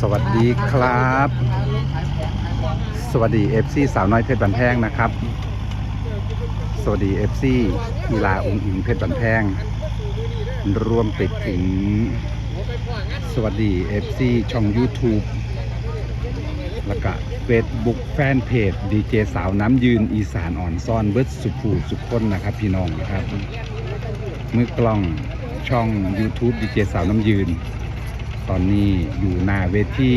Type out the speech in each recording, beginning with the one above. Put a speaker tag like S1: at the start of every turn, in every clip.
S1: สวัสดีครับ สวัสดี FC สาวน้อยเพชรบันแพงนะครับ สวัสดี FC กีฬาองค์อิงเพชรบันแพงรวมไปถึง สวัสดี FC ช่อง YouTube แล้วก็ Facebook แฟนเพจดีเจสาวน้ำยืนอีสานอ่อนซ่อนเบิร์ดสุภูสุขคนนะครับ พี่น้องนะครับ มือกล้องช่อง YouTube ดีเจสาวน้ำยืน ตอนนี้อยู่หน้าเวที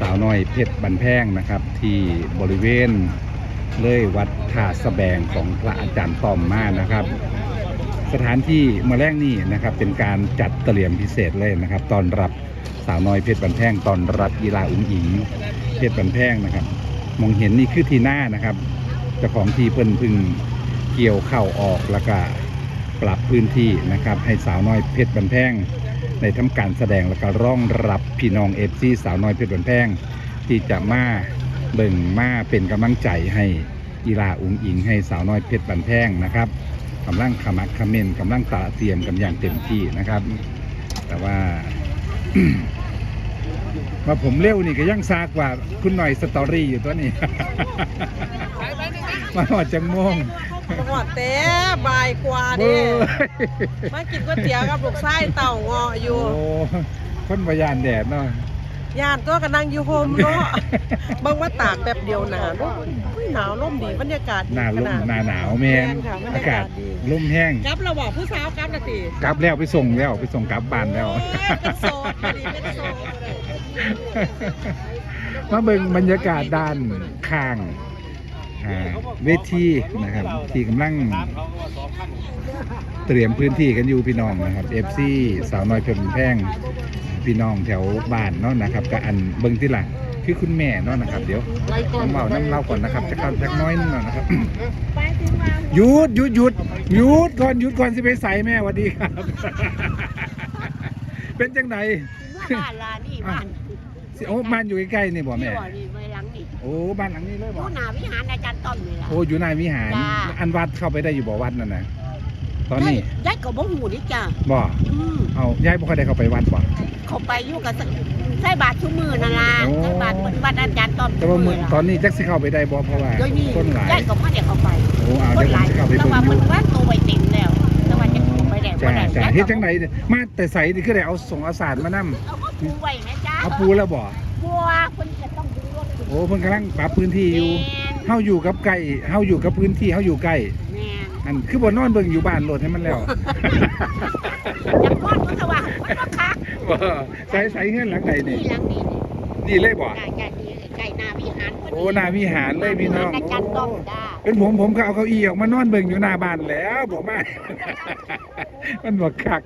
S1: สาวน้อยเพชรบันแพงนะครับ ที่บริเวณเลยวัดท่าสแบงของพระอาจารย์ต้อมมานะครับ สถานที่มื่อแรกนี่นะครับ เป็นการจัดเตรียมพิเศษเลยนะครับตอนรับสาวน้อยเพชรบันแพงตอนรับกีฬาอุ้งอิงเพชรบันแพงนะครับ มองเห็นนี่คือทีหน้านะครับเจ้าของที่เพิ่นเพึ่งเกี่ยวเข้าออกแล้วก็ปรับพื้นที่นะครับ ให้สาวน้อยเพชรบันแพง ในทำการแสดงและก็ร้องรับพี่น้องเอฟซีสาวน้อยเพชรบนแพงที่จะมาเบิ่งมาเป็นกำลังใจให้กีฬาอุ้งอิงให้สาวน้อยเพชรบันแพงนะครับกำลังขมักขม้นกำลังตาเตรียมกันอย่างเต็มที่นะครับ แต่ว่ามาผมเร็วนี่ก็ยังซากกว่าคุณหน่อยสตอรี่อยู่ตัวนี้ มาหอดจังโมง
S2: หอดเต้บายกว่า
S1: โอ้
S2: เด้
S1: ย
S2: มากินก๋วยเตี๋ยวกับลูกไส้เต่าเงาะอยู่
S1: โอ้คนประยานแดดเนาะ
S2: ย่านตัวก็นั่งอยู่โฮมเนาะบางว่าตากแบบเดียวหนาวเนอะอุ้ยหนาวร่มดีบรรยากาศดี
S1: หน้า
S2: ข
S1: ลม
S2: นาด
S1: หน้าหนาวแมน
S2: แม่นค่ะบรรยากาศ
S1: อากาศ
S2: ดี
S1: ลมแห้ง
S2: กลับเราบอกผู้สาวกลับละติ
S1: กลับแล้วไปส่งแล้วไปส่งกลับบ้านแล้ว
S2: โอ้ยเป็นโซนพอดีเป็นโซนเลย
S1: มาเบิ่งบรรยากาศด้านข้าง อ่าเวทีนะครับที่กำลังเตรียมพื้นที่กันอยู่พี่น้องนะครับ FC สาวน้อยเพชรบุญแพงพี่น้องแถวบ้านเนาะนะครับกับอันเบิ่งที่หลังคือคุณแม่เนาะนะครับ เดี๋ยวน้ำเมาน้ำเล่าก่อนนะครับจะเข้าจักหน้อยนึงหน่อยนะครับหยุดหยุดหยุดหยุดก่อนหยุดก่อนสิไปใส่แม่หวัสดีครับ เป็นจังไหน
S3: บ้านลานี่บ้าน
S1: สิโอ้บ้านอยู่ใกล้ๆนี่บ่
S3: นี่
S1: แม่
S3: บ่นี่ไม่หลังนี่
S1: โอ้บ้านหลังนี้เลยบ่
S3: ผู้หนาวิหารอาจารย์ต้อมนี่ล่ะ
S1: โอ้อยู่ในวิหาร
S3: จ้า
S1: อันวัดเข้าไปได้อยู่บ่วัดนั่นน่ะตอนนี้
S3: ยายก็บ่ฮู้นี่จ้ะ
S1: บ่
S3: อืม
S1: เอายายบ่ค่อยได้เข้าไปวัดบ่
S3: เขาไปอยู่กับใส่บาตรทุกมื้อนั่นล่ะ
S1: โอ้
S3: ใส่บาตรวัดอาจารย์ต้อม
S1: แต่ว่ามื้อตอนนี้จักสิเข้าไปได้บ่เพราะว่า
S3: โดยนี่
S1: คนหลาย
S3: ยายก็บ่ได้เข้าไป
S1: โอ้เอา
S3: คน
S1: เดี๋ยว
S3: ห
S1: ผม
S3: ลาย
S1: สิเข้าไป
S3: แต่
S1: เบิ่ง
S3: ว่า
S1: อ
S3: มั
S1: ยู่
S3: นว่าตัวไว้เต็มแล้วแต่ว่าจะเข้าไปได้บ่
S1: จ้า
S3: ได้
S1: จ้ายา
S3: ย
S1: เฮ็ด
S3: ก็
S1: จังไดมาแต่ใสนี่คือได้เอาส่งเอาสารมานํ
S3: เอาก็ปูไว้นะจ๊ะ
S1: เอาปูแล้วบ่
S3: บัวเพิ่นจะต้องดึงรถขึ้น
S1: โอ้เพิ่นกำลังปรับพื้นที่อยู่
S3: แม่น
S1: เฮาอยู่กับไก่เฮาอยู่กับพื้นที่เฮาอยู่ใกล้
S3: แม่น
S1: อันคือบ่นอนเบิ่งอยู่บ้านโหลดให้มันแล้ว
S3: จังหวัดพุทธวังมันบ่คัก
S1: บ่ใส่ใส่เฮือนหลังใดนี่
S3: นี่หลังนี่
S1: นี่เลยบ่
S3: ใกล้ๆนี่ใกล้หน้าวิหารพดี
S1: โอ้หน้าวิหารเลยพี่น้อง
S3: อาจารย์ต้อมจ้า
S1: เป็นผมผมก็เอาเก้าอี้ออกมานอนเบิ่งอยู่หน้าบ้านแล้วบอกมา มันบอกคัก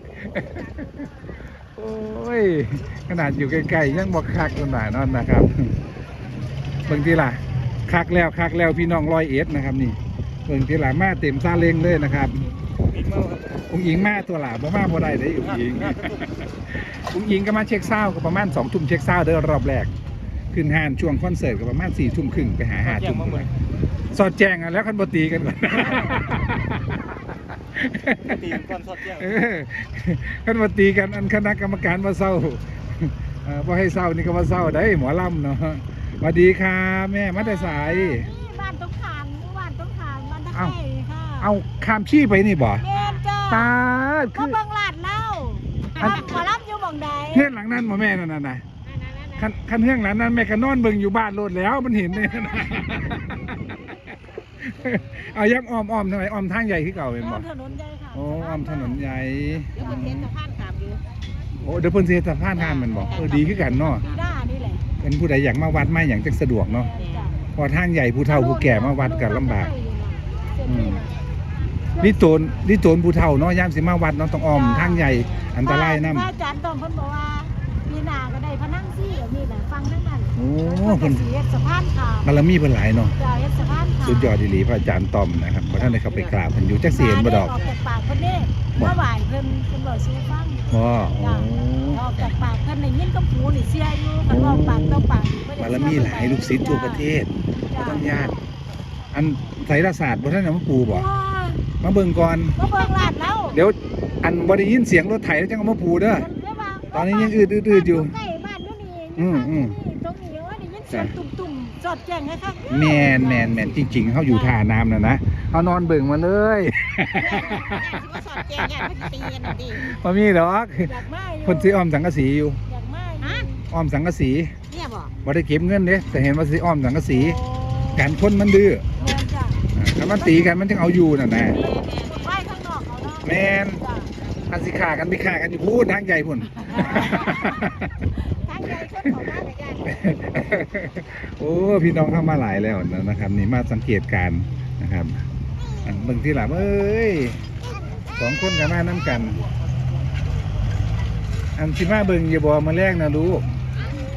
S1: โอ้ย ขนาดอยู่ใกล้ๆยังบอกคักขนาดนั้นนะครับ เบิ่งทีล่ะคักแล้วคักแล้วพี่น้องร้อยเอ็ดนะครับนี่เบิ่งทีล่ะมาเต็มซาเล้งเลยนะครับอุ้งอิงมาตัวหล่ะบ่มาบ่ได้เลยอุ้งอิงอุ้งอิงก็มาเช็คเศร้าก็ประมาณสองทุ่มเช็คเศร้าเด้อรอบแรกขึ้นห้านช่วงคอนเสิร์ตก็ประมาณสี่ทุ่มครึ่งไปหาหาทุ่มเลยสอดแจ้งกันแล้วคันบตีกันก่อน
S4: ตีนก้อนสดแจ้ง
S1: เออคันบตีกันอันคณะกรรมการมาเศร้าเออบ่ให้เศร้านี่ก็มาเศร้าได้หมอลำเนาะ สวัสดีค่ะแม่มาแต่สาย
S3: บ้านต้องขานบ้านต้องขานบ้านตะ
S1: เอ้า
S3: ไคร้ค่ะ
S1: เอาข้ามชี้ไปนี่บ่
S3: เดินจ้า
S1: ตาด
S3: ก็
S1: คือ
S3: เบิ่งลาดเล่า
S1: อัน
S3: ขอรับอยู่บ่งใด
S1: เฮือนหลังนั้นบ่แม่นั่นน่ะนะคันคันเฮือนหลังนั้นแม่ก็นอนเบิ่งอยู่บ้านโลดแล้วมันเห็นเนี่ยนะเอายับอ้อมอ้อมทำไมอ้อมทางใหญ่ขึ้นเก่าเป็นบ่
S3: ถนนใหญ่ค่ะ
S1: โอ้อ้อมถนนใหญ่
S3: เดี๋ยวประเทศสะพานขามอยู่
S1: โอ้เดี๋ยวเพิ่นสิเฮ็ดสะพานข้ามแมันบอกเออดีขึ้นกันเนาะ
S3: ปีหน้านี่แหละ
S1: เป็นผู้ใดอยากมาวัดมาอย่างจังสะดวกเนาะเพอทางใหญ่ผู้เฒ่าผู้แก่มาวัดกันลำบากอืมนี่โตนนี่โตนผู้เฒ่าเนาะยามสิมาวัดเนาะต้องอ้อมทางใหญ่อันตรายนำ
S3: พระอาจารย์ต้อมเพิ่นบอกว่าปีหน้าก็ได้พระนั่งซี่เอานี่แหละฟังทั้งนั้น
S1: โอ้
S3: เพิ่
S1: เพิ่
S3: น
S1: น
S3: สิเฮ็ดสะพานขาม
S1: บารมีเพิ่นหลายเนาะ
S3: จะเฮ็ดสะพานขาม
S1: สุดยอดดีหลีพระอาจารย์ต้อมนะครับบ่ท่านได้เข้าไปกราบเพิ่นอยู่จักสิเห็นบ่ดอก
S3: ออกจากปากเพิ่นเด้ว่าไหวเพิ่นเพิ่นบอกสู้ฟัง
S1: บ่โอ้
S3: ออกจากปากเพิ่นได้ยินกับหูนี่เสียอยู่เพิ่นเว้าปากต่อปากเพิ่นได้
S1: บารมีหลายลูกศิษย์ทั่วประเทศบ่ต้องยากอันไสยศาสตร์บ่ท่านเอามาปูบ่
S3: โอ้ย
S1: มาเบิ่งก่อน
S3: มาเบิ่งลาดแล้ว
S1: เดี๋ยวอันบ่ได้ยินเสียงรถไถแล้วจังเอามาปูเด้อ
S3: เพิ่นเลยว่า
S1: ตอนนี้ยังอืดๆๆอยู่
S3: ใกล้บ้านอยู่นี่
S1: อืมอืม
S3: ตรงนี้ว่าได้ยินเสียงตุ่มๆจ อดแจ้งให้ค่ะ
S1: แมนแมนแมนจริงๆเขาอยู่ท่าน้ำนะนะเขานอนเบิ่งมาเลย
S3: ว่าสอดแจ้งเนี่ยมันตีกันน่ะดิ
S1: พอมีดอก
S3: อยากมาอยู่
S1: คนซื้ออ้อมสังกะสีอยู่
S3: อยากมาอยู่
S1: อ้อมสังกะสี
S3: เนี่ยบ่
S1: บ่ได้เก็บเงินเด้แต่เห็นว่าซื้ออ้อมสังกะสีการคนมันดื้อ
S3: แม่นจ้ะ
S1: อ่าถ้ามันตีกันมันจึงเอาอยู่น่ะนะ
S3: ไหว้ข้างนอกเขาเนาะ
S1: แมน
S3: จ้ะ
S1: อันสิขากันไปขากันอยู่พูดทางใหญ่พุ่น โอ้พี่น้องเข้ามาหลายแล้วนะครับ นี่มาสังเกตการนะครับเบิ่งที่หลังเอ้ยสองคนกันมาน้ำกัน อันสิมาเบิ่งอย่าบอกมาแรกนะลูก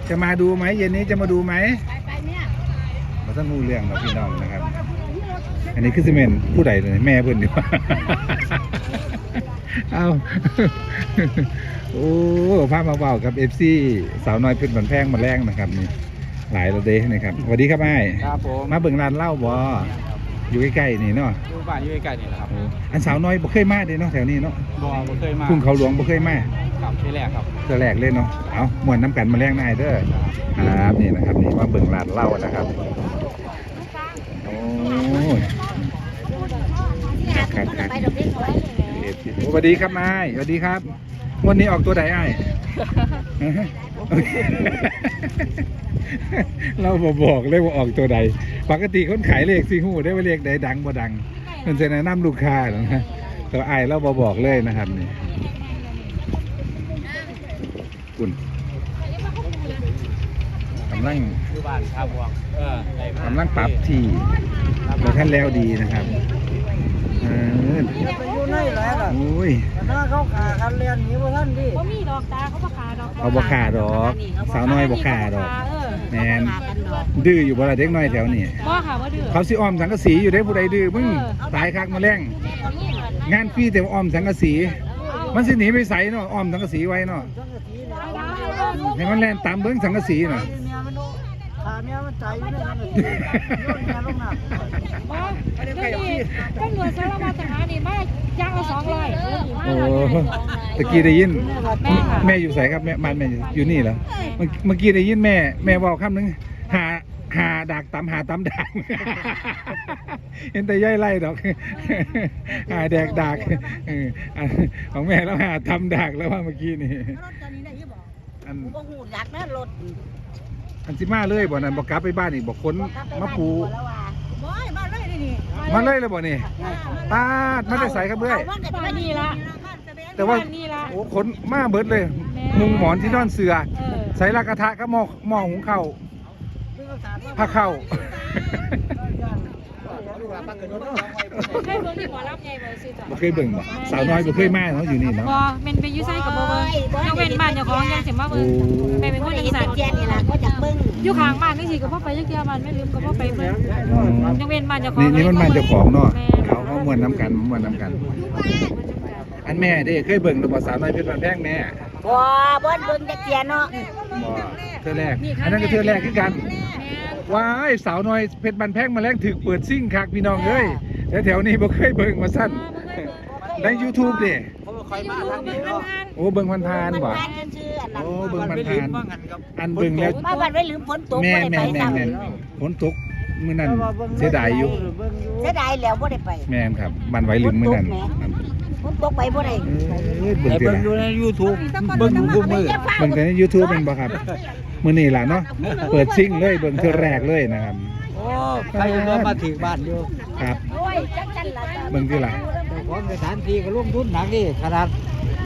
S1: จะมาดูไหมเย็นนี้จะมาดูไหม
S3: ไปเนี่ย
S1: มาต้องรู้เรื่องเราพี่น้องนะครับ อันนี้คือซีเมนผู้ใดเลยแม่เพิ่อนดีกว่า เอาโอ้ภาพมาเบากับเอฟซีสาวน้อยเพชรบันแพงมาแรงนะครับนี่หลายระเดนะครับสวัสดีครับไอ้าย
S4: ครับผม
S1: มาเบิ่งร้านเหล้าบ่อยู่ใกล้ๆนี่เนาะ
S4: อยู่บ้านอยู่ใกล้ๆนี่แหละครับ
S1: โอ้อันสาวน้อยบ่เคยมาเด้เนาะแถวนี้เนาะ
S4: บ่บ่เคยมา
S1: พุ่งเขาหลวงบ่เคยมา
S4: ครับที่แรกครับ
S1: เจอแรกเลยเนาะเอามวนน้ำกันมาแรงนายเด้อครับนี่นะครับนี่มาเบิ่งร้านเหล้านะครับโอ้ย ครับครับ
S3: ไปดอกเล็กน้อยเลย
S1: ส วัสดีครับนายสวัสดีครับงวันนี้ออกตัวไหนไอ้ายเราบอบอกเลยว่าออกตัวใด ปกติคนขายเลขซีหูได้ว่าเลขใดดังบ่ดัง มันจะแนะนำลูกค้าหรอกนะแต่ไอ้ายเราบอบอกเลยนะครับนี่คุณกำลัง
S4: อยู่บ้านท่าบวงเออได้มากำ
S1: ลังปรับที่เราท่านแล้วดีนะครับเออ
S2: ไปอยู่ไหนหลายล่ะ
S1: โอ้ย
S2: ถ้าเขาขากันเรียนหนีบ่ทันดิ
S3: บ่มีดอกตาเขาบ่ขาดอก
S1: เอาบกขาดอก สาวน้อยบกขาดอก
S3: เออ
S1: แมนดื้ออยู่บ่ละเด็กน้อยแถวนี้
S3: บ่ค่ะว่าดื้อ
S1: เขาสิอ้อมสังกะสีอยู่ได้ผู้ใดดื้อมึงตายคักมาแรงงานฟรีแต่ว่าอ้อมสังกะสี มันสิหนีไปใสเนาะอ้อมสังกะสีไว้เนาะให้มันแล่นตามเบิ้งสังกะสีน่ะ
S2: เมียมันดู ขาเมียมันใจอยู่ในนั้นน่ะโยนเมียลงน้ำ
S3: บ่เดี๋ยวนี้ตำรวจสารวัตรทหารนี่มาย่างละ200
S1: โอ้ตะกี้ได้ยิน
S3: แม่ค่ะ
S1: แม่อยู่ใสครับแม่บ้านแม่อยู่นี่เหรอเมื่อเมื่อกี้ได้ยินแม่แม่บอกคำหนึงหาหาดักตำหาตำดักเห็นแต่ย่อยไล่ดอกหาแดกดักเอออันของแม่แล้วหาทำดักแล้วว่าเมื่อกี้นี่
S3: รถคันนี้ได้ยี่บ่
S1: อัน
S3: บ่ฮู้จักนะรถ
S1: อันสิมาเลยบ่นั่นบอกกลับไปบ้านอีกบอกคนมาปู
S3: บ่ยมาเลยนี่
S1: มาเลยเลยบ่นี่ตาดไม่ได้ใส่ครับเบื้อย
S3: บ้านกันนี่ละ
S1: แต่ว่า
S3: บ้นนี่ละ
S1: โอ้ขนมาเบิดเลย มุงหมอนที่นอนเสือ
S3: เออ
S1: ใส่ละกระทะก็หม้อหม้อหุงข้าวผ้าข้าว
S3: เคยเบิ่งหมอลำใหญ่บ่ซื้อจ้ะ
S1: บ่เคยเบิ่งบ่สาวน้อยบ่เคยมาเนาะอยู่นี่เนาะ
S3: บ่แม่นไปอยู่ไสกับบ่เบิ่งยกเว้นบ้านเจ้าของยังสิมาเบิ่งแม่เป็นคนอีสานแก่นี่ล่ะก็จักเบิ่งอยู่ข้างบ้านจังซี่ก็บ่ไปจักเที่ยบ้านแม่ลืมก็บ่ไปเบิ่งยกเว้นบ้านเจ้าของ
S1: นี่นี่มันบ้านเจ้าของเนาะเขาเขาม่วนน้ำกันม่วนน้ำกัน อันแม่เด้เคยเบิ่งหรือบ่สาวน้อยเพชรบ้านแพงแม่
S5: บ่บ่เบิ่งจักเที่ยเนาะ
S1: บ่เทื่อแรกอันนั้นก็เทื่อแรกคือกัน ว้ายสาวน้อยเพชรบันแพงมาแรงถึกเปิดซิ่งคักพี่น้องเอ้ยแถวๆนี้บ่เคยเบิ่งมาสั้นใน YouTube ดิ
S4: ผมบ่ค่อยมาทางนี้เนาะ
S1: โอ้เบิ่งผ่านๆบ่
S5: บ้านชื่อๆอันนั้น
S1: โอ้เบิ่ง
S4: มัน
S1: ผ่าน
S4: ไปลืมว่างั้นครับ
S1: ๆอันเบิ่งแล้ว
S5: มาวันไว้ลืมฝนตก
S1: แม่
S5: บ่
S1: น
S5: ได้
S1: แม่
S5: ไป
S1: นแม่น
S5: ซ้ำ
S1: แม่นฝนตกมื้อนั้นเสียดายอยู่
S5: เสียดายแล้วบ่ได้ไป
S1: แม่นครับบ้านไว้ลืมมื้อนั้นครับ
S5: ฝนตกไปบ่ได้
S1: เอ้ยเบิ่ง
S4: แต่
S1: เทื่อ
S4: เบิ่ง
S1: ละ
S4: อยู่ใน YouTube เบิ่งอยู่ทุกมื้อ
S1: เบิ่งแต่ใน YouTube เป็นบ่ครับ มื้อนี้ล่ะเนาะเปิดซิ่งเลยเบิ่งเทื่อแรกเลยนะครับ
S4: โอ้ใครจะมาถึงบ้านอยู่
S1: ครับ
S5: โอ้ยจักจันล่ะจ้ะ
S1: เบิ่งที่ล่ะ
S4: เจ้าของสถานที่ก็ลงทุนหนักนี่ขนาด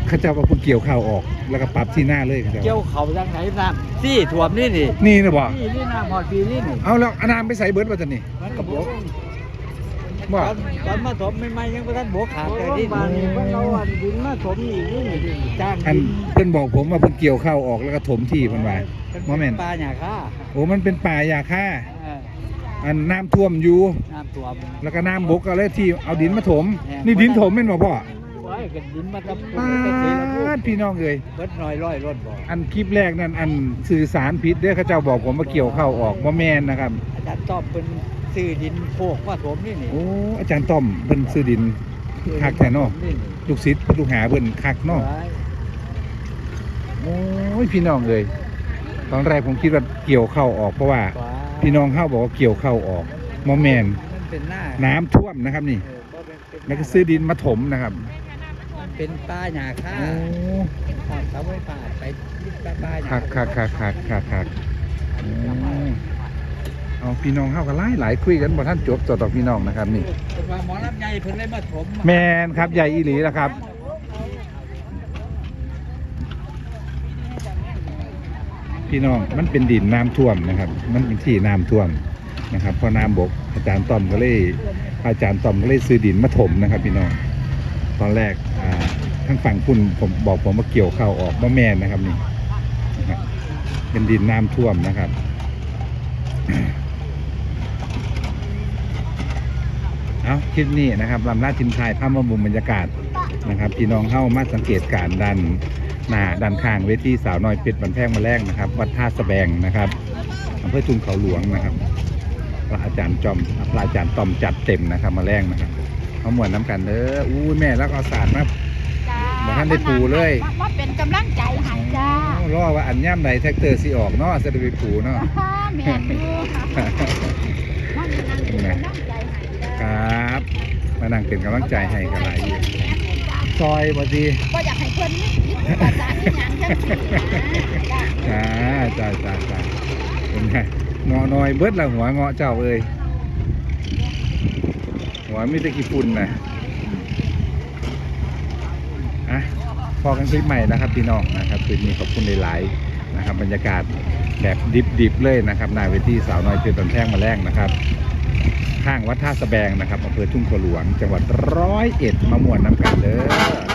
S1: เขาเจ้าว่าเพิ่นเกี่ยวข้าวออก แล้วก็ปรับที่หน้าเลยเขาเจ้า
S4: เกี่ยวเขาจังไหนน้ำซี่ท่วมนี่นี่
S1: นี่นะบ่
S4: นี่นี่น้ำหอดปีนี่นี่
S1: เอาแล้วอนามไปใส่เบิร์ดป่ะจ๊ะนี่
S4: มันก็บก
S1: บ่
S4: ต อนตอนมาถมใหม่ๆยังบ่ทันบกขาดแต่นี่
S2: บ้านนี้เพิ่นเอาอันดินมาถมอีกนี่นี่
S4: จ้าง
S1: อันเพิ่นบอกผมว่าเพิ่นเกี่ยวข้าวออกแล้วก็ถมที่เพิ่นว่าบ่แม่น
S4: ปลาหยาค่า
S1: โอ้มันเป็นป่ายาค่า
S4: เออ
S1: อันน้ำท่วมอยู่
S4: น้ำท่วม
S1: แล้วก็น้ำบกก็เลยที่เอาดินมาถม
S4: แหม่
S1: นี่ดินถมแม่นบ่พ่อ
S4: ไว้กันดินมาตะปู
S1: ปา
S4: ไปสีละปู
S1: ดพี่น้องเอ้ย
S4: เบิดน้อยร้อยรถบ่
S1: อันคลิปแรกนั่นอันสื่อสารผิดเด้อเขาเจ้าบอกผมว่าเกี่ยวข้าวออกบ่แม่นนะครับ
S4: อาจารย์ตอบเป็น ซื้อดินโคกว่าถมนี่นี่
S1: โอ้อาจารย์ต้อมเพิ่นซื้อดิน คักแท้เนาะ
S4: นี่
S1: ลูกศิษย์ลูกหาเพิ่นคักเนาะ
S4: ไว้
S1: โอ้ยพี่น้องเอ้ยตอนแรกผมคิดว่าเกี่ยวเข้าออกเพราะว่า พี่น้องเข้าบอกว่าเกี่ยวเข้าออกมอแมน
S4: มันเป็นหน้า
S1: น้ำท่วมนะครับนี่
S4: เออบ่เป็นเป็นหน้า
S1: แล้วก็ซื้อดินมาถมนะครับ
S4: มันเป็นป้าหญ้าค่า
S1: โอ้
S4: ขอดเสาไฟฟ้าไปป้าป้าหญ้า
S1: คักคักคักคักคักคักโอ้ เอาพี่น้องเข้ากันหลายหลายคุยกันบ่ท่านจบจดดอกพี่น้องนะครับนี่
S4: เป็นว่าหมอลำใหญ่เพิ่นเลยมาถม
S1: แมนครับใหญ่อีหลีแล้วครับพี่น้องมันเป็นดินน้ำท่วมนะครับ มันเป็นที่น้ำท่วมนะครับพอน้ำบกอาจารย์ต้อมก็เลย อาจารย์ต้อมก็เลยซื้อดินมาถมนะครับ พี่น้องตอนแรกอ่าทั้งฝั่งคุณผมบอกผมว่าเกี่ยวเข้าออกว่าแม่นนะครับนี่นะครับเป็นดินน้ำท่วมนะครับ เอาคลิปนี้นะครับลำลาทิมไทายภาพมามุมบรรยากาศนะครับพี่น้องเข้ามาสังเกตการณ์ดันหน้าดันข้างเวทีสาวน้อยเป็ดบันแพงมาแรกนะครับ วัดท่าสะแบงนะครับอำเภอจุนเขาหลวงนะครับพระอาจารย์จอมพระอาจารย์ตอมจัดเต็มนะครับ มาแรกนะครับเขาหมวนน้ำกันเด้ออู้ยแม่แล้วก็เอาสารมาบ่ทันได้ปูเลย
S3: ว่าเป็นกำลังใจให้จ้าร
S1: อว่าอันย่ำใดแท็กเตอร์สิออกเนาะจะได้ไปปูเนาะ
S3: แม่นอยู่
S1: ครับ มานั่งเป็นกำลังใจให้กันหลายอยู่ซอยบ่ดี
S3: ก็อยากให้เพิ่นนี่ยึดภาษาที่หยังจังซี่นะจ้า
S1: จ้าจ้าจ้าจ้าเป็นไงเงาะน้อยเบิดละหัวเงาะเจ้าเอ้ยหัวมีแต่ขี้ฝุ่นนะอะพอกันคลิปใหม่นะครับพี่น้องนะครับคลิปนี้ขอบคุณหลายๆนะครับบรรยากาศแบบดิบๆเลยนะครับหนายเวทีสาวน้อยเพชรบันแพงมาแรงนะครับ ข้างวัดท่าสะแบงนะครับอำเภอทุ่งขลวง จังหวัดร้อยเอ็ดมาม่วนน้ำกันเด้อ